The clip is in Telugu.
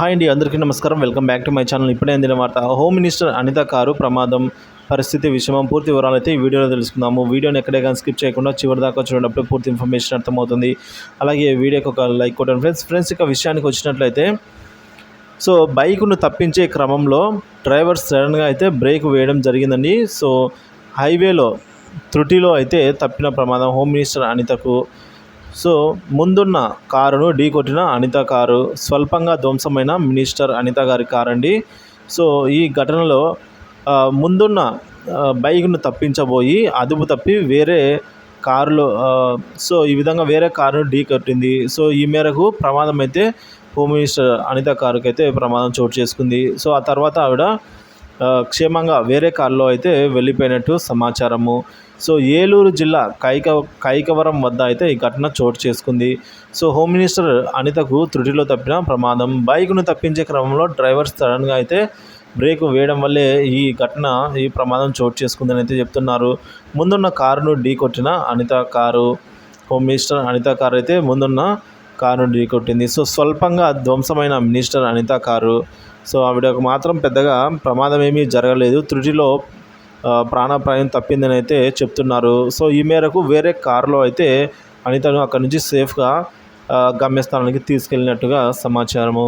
హాయ్ అండి అందరికీ నమస్కారం. Welcome back to my channel. ఇప్పుడే అందిన వార్త హోమ్ మినిస్టర్ అనిత కారు ప్రమాదం పరిస్థితి విషయం పూర్తి వివరాలు అయితే ఈ వీడియోలో తెలుసుకుందాము. వీడియోని ఎక్కడే కానీ స్కిప్ చేయకుండా చివరి దాకా చూడటప్పుడు పూర్తి ఇన్ఫర్మేషన్ అర్థమవుతుంది. అలాగే వీడియోకి ఒక లైక్ కొట్టండి ఫ్రెండ్స్. ఫ్రెండ్స్ ఇక విషయానికి వచ్చినట్లయితే సో బైక్ను తప్పించే క్రమంలో డ్రైవర్ సడన్గా అయితే బ్రేక్ వేయడం జరిగిందండి. సో హైవేలో త్రుటిలో అయితే తప్పిన ప్రమాదం హోమ్ మినిస్టర్ అనితకు సో ముందున్న కారును ఢీకొట్టిన అనిత కారు స్వల్పంగా ధ్వంసమైన మినిస్టర్ అనిత గారి కారు అండి సో ఈ ఘటనలో ముందున్న బైక్ను తప్పించబోయి అదుపు తప్పి వేరే కారులో సో ఈ విధంగా వేరే కారును ఢీ కొట్టింది. సో ఈ మేరకు ప్రమాదం అయితే హోమ్ మినిస్టర్ అనిత కారుకి అయితే ప్రమాదం చోటు చేసుకుంది. సో ఆ తర్వాత ఆవిడ క్షేమంగా వేరే కారులో అయితే వెళ్ళిపోయినట్టు సమాచారము. సో ఏలూరు జిల్లా కైక కైకవరం వద్ద అయితే ఈ ఘటన చోటు చేసుకుంది. సో హోమ్ మినిస్టర్ అనితకు త్రుటిలో తప్పిన ప్రమాదం. బైక్ను తప్పించే క్రమంలో డ్రైవర్ సడన్గా అయితే బ్రేక్ వేయడం వల్లే ఈ ఘటన ఈ ప్రమాదం చోటు చేసుకుందని అయితే చెప్తున్నారు. ముందున్న కారును ఢీ కొట్టిన Anitha car home minister Anitha car అయితే ముందున్న కారును ఢీ కొట్టింది. సో స్వల్పంగా ధ్వంసమైన మినిస్టర్ అనిత కారు సో ఆవిడకు మాత్రం పెద్దగా ప్రమాదం ఏమీ జరగలేదు. త్రుటిలో ప్రాణప్రాయం ప్రాణాపాయం తప్పిందని అయితే చెప్తున్నారు. సో ఈ మేరకు వేరే కారులో అయితే అనితను అక్కడి నుంచి సేఫ్గా గమ్యస్థానానికి తీసుకెళ్ళినట్టుగా సమాచారము.